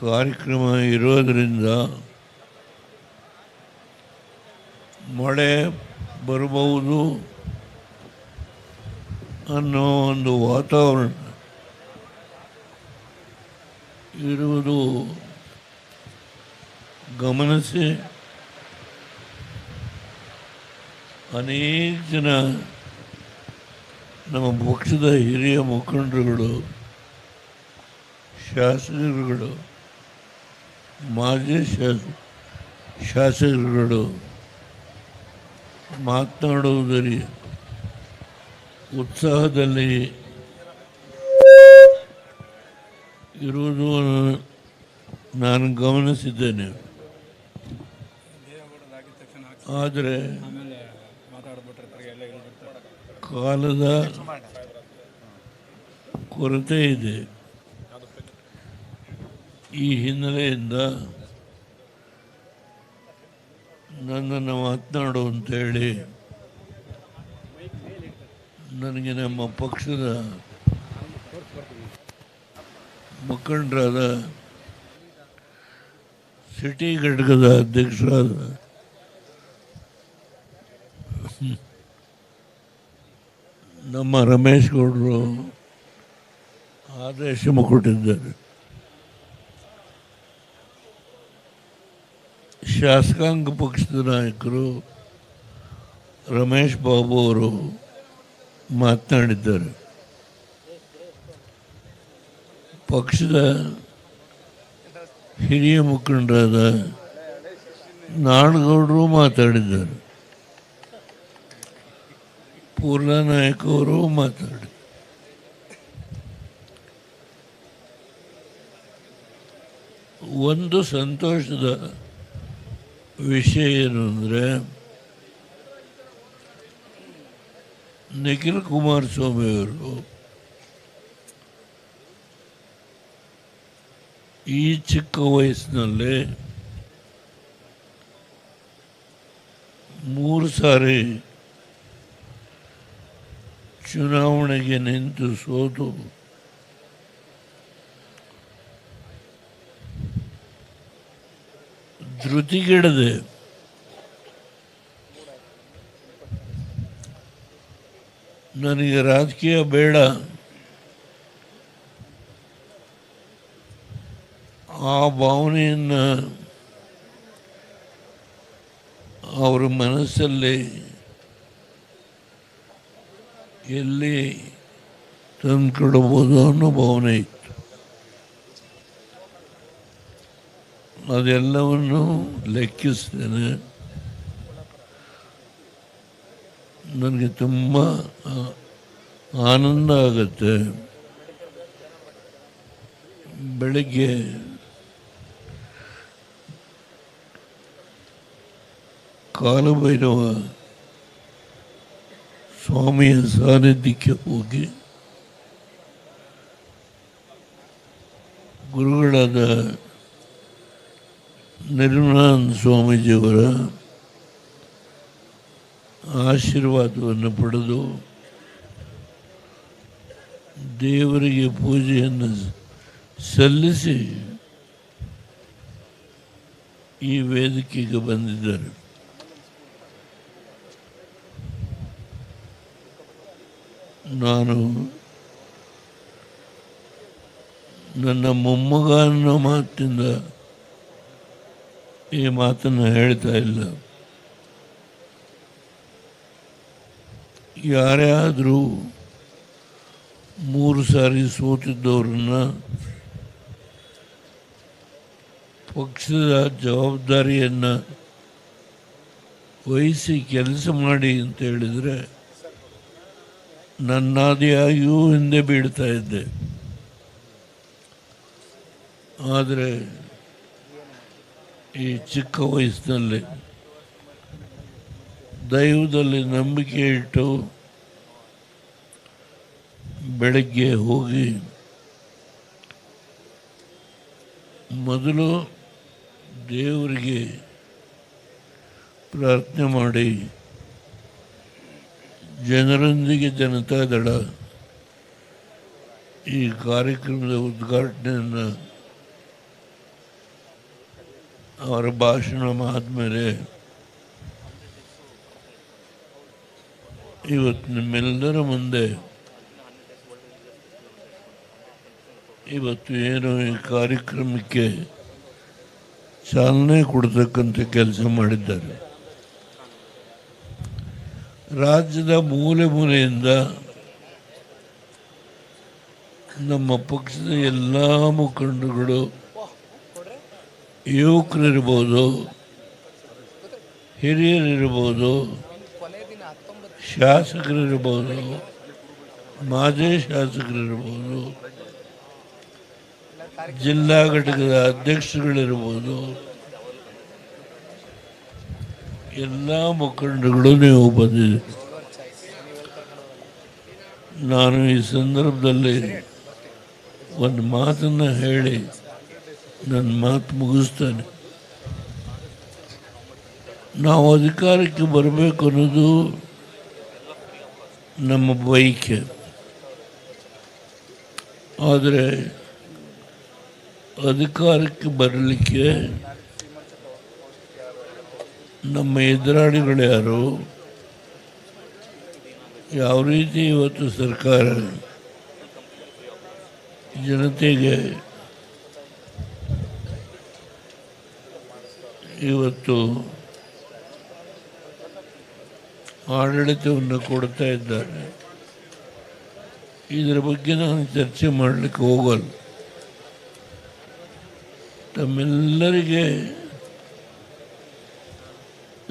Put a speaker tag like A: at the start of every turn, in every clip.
A: ಕಾರ್ಯಕ್ರಮ ಇರೋದರಿಂದ ಮಳೆ ಬರಬಹುದು ಅನ್ನೋ ಒಂದು ವಾತಾವರಣ ಇರುವುದು ಗಮನಿಸಿ. ಅನೇಕ ಜನ ನಮ್ಮ ಪಕ್ಷದ ಹಿರಿಯ ಮುಖಂಡರುಗಳು, ಶಾಸಕರುಗಳು ಮಾಜಿ ಶಾಸ ಶಾಸಕರುಗಳು ಮಾತನಾಡುವುದರಿ ಉತ್ಸಾಹದಲ್ಲಿ ಇರುವುದು ನಾನು ಗಮನಿಸಿದ್ದೇನೆ. ಆದರೆ ಕಾಲದ ಕೊರತೆ ಇದೆ. ಈ ಹಿನ್ನೆಲೆಯಿಂದ ನನ್ನನ್ನು ಮಾತನಾಡು ಅಂತೇಳಿ ನನಗೆ ನಮ್ಮ ಪಕ್ಷದ ಮುಖಂಡರಾದ ಸಿಟಿ ಘಟಕದ ಅಧ್ಯಕ್ಷರಾದ ನಮ್ಮ ರಮೇಶ್ ಗೌಡರು ಆದೇಶ ಕೊಟ್ಟಿದ್ದಾರೆ ಶಾಸಕಾಂಗ ಪಕ್ಷದ ನಾಯಕರು ರಮೇಶ್ ಬಾಬು ಅವರು ಮಾತನಾಡಿದ್ದಾರೆ. ಪಕ್ಷದ ಹಿರಿಯ ಮುಖಂಡರಾದ ನಾಡಗೌಡರು ಮಾತಾಡಿದ್ದಾರೆ ಪೂರ್ಣ ನಾಯಕವರು ಅವರು ಮಾತಾಡಿ ಒಂದು ಸಂತೋಷದ ವಿಷಯ ಏನಂದರೆ ನಿಖಿಲ್ ಕುಮಾರಸ್ವಾಮಿ ಅವರು ಈ ಚಿಕ್ಕ ವಯಸ್ಸಿನಲ್ಲಿ ಮೂರು ಸಾರಿ ಚುನಾವಣೆಗೆ ನಿಂತು ಸೋತು. ಧೃತಿಗೆಡದೆ ನನಗೆ ರಾಜಕೀಯ ಬೇಡ. ಆ ಭಾವನೆಯನ್ನು ಅವರ ಮನಸ್ಸಲ್ಲಿ ಎಲ್ಲಿ ತಂದುಕೊಡ್ಬೋದು ಅನ್ನೋ ಭಾವನೆ ಇತ್ತು. ಅದೆಲ್ಲವನ್ನು ಲೆಕ್ಕಿಸ್ತೇನೆ ನನಗೆ ತುಂಬ ಆನಂದ ಆಗುತ್ತೆ ಬೆಳಗ್ಗೆ ಕಾಲಭೈರವ ಸ್ವಾಮಿಯ ಸಾನ್ನಿಧ್ಯಕ್ಕೆ ಹೋಗಿ ಗುರುಗಳಾದ ನಿರ್ಮಲಾನಂದ ಸ್ವಾಮೀಜಿಯವರ ಆಶೀರ್ವಾದವನ್ನು ಪಡೆದು ದೇವರಿಗೆ ಪೂಜೆಯನ್ನು ಸಲ್ಲಿಸಿ ಈ ವೇದಿಕೆಗೆ ಬಂದಿದ್ದಾರೆ. ನಾನು ನನ್ನ ಮೊಮ್ಮಗ ಅನ್ನೋ ಮಾತಿಂದ ಈ ಮಾತನ್ನು ಹೇಳ್ತಾ ಇಲ್ಲ. ಯಾರೇ ಆದರೂ ಮೂರು ಸಾರಿ ಸೋತಿದ್ದವ್ರನ್ನ ಪಕ್ಷದ ಜವಾಬ್ದಾರಿಯನ್ನು ವಹಿಸಿ ಕೆಲಸ ಮಾಡಿ ಅಂತ ಹೇಳಿದರೆ ನನ್ನಾದಿಯಾಗಿಯೂ ಹಿಂದೆ ಬೀಳ್ತಾ ಇದ್ದೆ. ಆದರೆ ಈ ಚಿಕ್ಕ ವಯಸ್ಸಿನಲ್ಲಿ ದೈವದಲ್ಲಿ ನಂಬಿಕೆ ಇಟ್ಟು ಬೆಳಗ್ಗೆ ಹೋಗಿ ಮೊದಲು ದೇವರಿಗೆ ಪ್ರಾರ್ಥನೆ ಮಾಡಿ ಜನರೊಂದಿಗೆ ಜನತಾದಳ ಈ ಕಾರ್ಯಕ್ರಮದ ಉದ್ಘಾಟನೆಯನ್ನು ಅವರ ಭಾಷಣ ಆದಮೇಲೆ ಇವತ್ತು ನಿಮ್ಮೆಲ್ಲರ ಮುಂದೆ ಇವತ್ತು ಏನು ಈ ಕಾರ್ಯಕ್ರಮಕ್ಕೆ ಚಾಲನೆ ಕೊಡ್ತಕ್ಕಂಥ ಕೆಲಸ ಮಾಡಿದ್ದಾರೆ. ರಾಜ್ಯದ ಮೂಲೆ ಮೂಲೆಯಿಂದ ನಮ್ಮ ಪಕ್ಷದ ಎಲ್ಲ ಮುಖಂಡರುಗಳು ಯುವಕರಿರ್ಬೋದು, ಹಿರಿಯರಿರ್ಬೋದು, ಶಾಸಕರಿರ್ಬೋದು, ಮಾಜಿ ಶಾಸಕರಿರ್ಬೋದು, ಜಿಲ್ಲಾ ಘಟಕದ ಅಧ್ಯಕ್ಷಗಳಿರ್ಬೋದು ಎಲ್ಲ ಮುಖಂಡರುಗಳು ನೀವು ಬಂದಿದ್ದೀರಿ. ನಾನು ಈ ಸಂದರ್ಭದಲ್ಲಿ ಒಂದು ಮಾತನ್ನು ಹೇಳಿ ನನ್ನ ಮಾತು ಮುಗಿಸ್ತೇನೆ. ನಾವು ಅಧಿಕಾರಕ್ಕೆ ಬರಬೇಕು ಅನ್ನೋದು ನಮ್ಮ ಬೈಕೆ ಆದರೆ ಅಧಿಕಾರಕ್ಕೆ ಬರಲಿಕ್ಕೆ ನಮ್ಮ ಎದುರಾಳಿಗಳು ಯಾರು? ಯಾವ ರೀತಿ ಇವತ್ತು ಸರ್ಕಾರ ಜನತೆಗೆ ಇವತ್ತು ಆಡಳಿತವನ್ನು ಕೊಡ್ತಾ ಇದ್ದಾರೆ. ಇದರ ಬಗ್ಗೆ ನಾನು ಚರ್ಚೆ ಮಾಡಲಿಕ್ಕೆ ಹೋಗಲ್ಲ. ತಮ್ಮೆಲ್ಲರಿಗೆ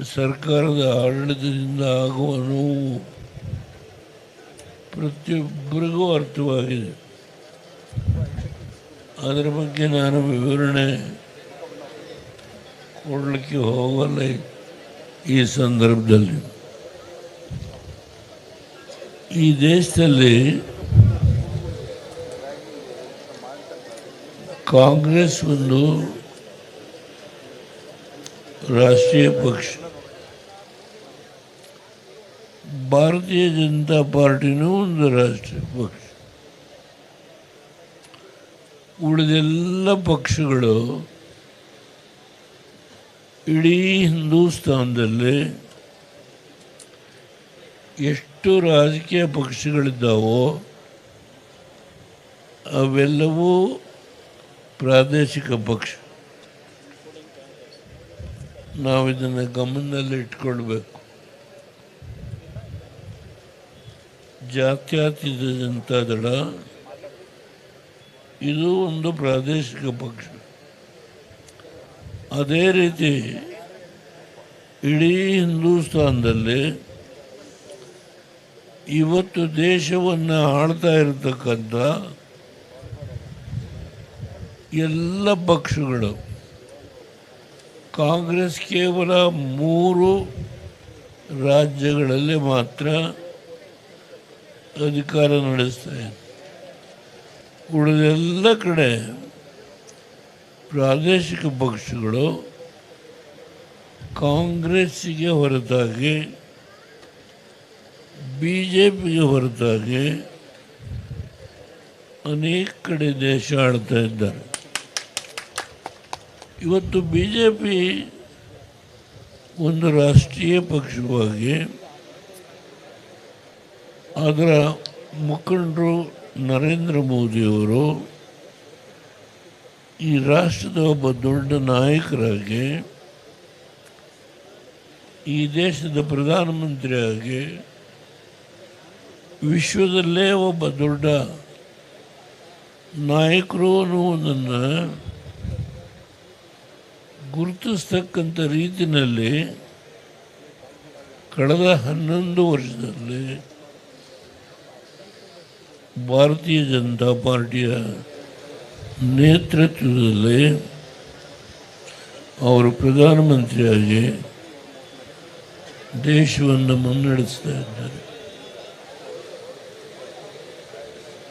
A: ಸರ್ಕಾರದ ಆಡಳಿತದಿಂದ ಆಗುವ ನೋವು ಪ್ರತಿಯೊಬ್ಬರಿಗೂ ಅರ್ಥವಾಗಿದೆ. ಅದರ ಬಗ್ಗೆ ನಾನು ವಿವರಣೆ ಕೊಡಲಿಕ್ಕೆ ಹೋಗಲ್ಲ ಈ ಸಂದರ್ಭದಲ್ಲಿ. ಈ ದೇಶದಲ್ಲಿ ಕಾಂಗ್ರೆಸ್ ಒಂದು ರಾಷ್ಟ್ರೀಯ ಪಕ್ಷ. ಭಾರತೀಯ ಜನತಾ ಪಾರ್ಟಿನೂ ಒಂದು ರಾಷ್ಟ್ರೀಯ ಪಕ್ಷ. ಉಳಿದೆಲ್ಲ ಪಕ್ಷಗಳು ಇಡೀ ಹಿಂದೂಸ್ತಾನದಲ್ಲಿ ಎಷ್ಟು ರಾಜಕೀಯ ಪಕ್ಷಗಳಿದ್ದಾವೋ ಅವೆಲ್ಲವೂ ಪ್ರಾದೇಶಿಕ ಪಕ್ಷ. ನಾವು ಇದನ್ನು ಗಮನದಲ್ಲಿ ಇಟ್ಕೊಳ್ಬೇಕು. ಜಾತ್ಯತೀತ ಜನತಾ ದಳ ಇದು ಒಂದು ಪ್ರಾದೇಶಿಕ ಪಕ್ಷ. ಅದೇ ರೀತಿ ಇಡೀ ಹಿಂದೂಸ್ತಾನದಲ್ಲಿ ಇವತ್ತು ದೇಶವನ್ನು ಆಳ್ತಾ ಇರತಕ್ಕಂಥ ಎಲ್ಲ ಪಕ್ಷಗಳು, ಕಾಂಗ್ರೆಸ್ ಕೇವಲ ಮೂರು ರಾಜ್ಯಗಳಲ್ಲಿ ಮಾತ್ರ ಅಧಿಕಾರ ನಡೆಸ್ತಾ ಇದೆ. ಉಳಿದೆಲ್ಲ ಕಡೆ ಪ್ರಾದೇಶಿಕ ಪಕ್ಷಗಳು ಕಾಂಗ್ರೆಸ್ಸಿಗೆ ಹೊರತಾಗಿ ಬಿ ಜೆ ಪಿಗೆ ಹೊರತಾಗಿ ಅನೇಕ ಕಡೆ ದೇಶ ಆಳ್ತಾ ಇದ್ದಾರೆ. ಇವತ್ತು ಬಿ ಜೆ ಪಿ ಒಂದು ರಾಷ್ಟ್ರೀಯ ಪಕ್ಷವಾಗಿ, ಅದರ ಮುಖಂಡರು ನರೇಂದ್ರ ಮೋದಿಯವರು ಈ ರಾಷ್ಟ್ರದ ಒಬ್ಬ ದೊಡ್ಡ ನಾಯಕರಾಗಿ, ಈ ದೇಶದ ಪ್ರಧಾನಮಂತ್ರಿಯಾಗಿ ವಿಶ್ವದಲ್ಲೇ ಒಬ್ಬ ದೊಡ್ಡ ನಾಯಕರು ಅನ್ನುವುದನ್ನು ಗುರುತಿಸ್ತಕ್ಕಂಥ ರೀತಿಯಲ್ಲಿ ಕಳೆದ ಹನ್ನೊಂದು ವರ್ಷದಲ್ಲಿ ಭಾರತೀಯ ಜನತಾ ಪಾರ್ಟಿಯ ನೇತೃತ್ವದಲ್ಲಿ ಅವರು ಪ್ರಧಾನಮಂತ್ರಿಯಾಗಿ ದೇಶವನ್ನು ಮುನ್ನಡೆಸ್ತಾ ಇದ್ದಾರೆ.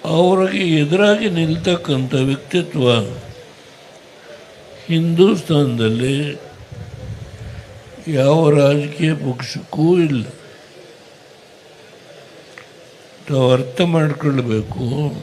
A: ಅವರಿಗೆ ಎದುರಾಗಿ ನಿಲ್ತಕ್ಕಂಥ ವ್ಯಕ್ತಿತ್ವ ಹಿಂದೂಸ್ತಾನದಲ್ಲಿ ಯಾವ ರಾಜಕೀಯ ಪಕ್ಷಕ್ಕೂ ಇಲ್ಲ. ತಾವು ಅರ್ಥ ಮಾಡಿಕೊಳ್ಬೇಕು.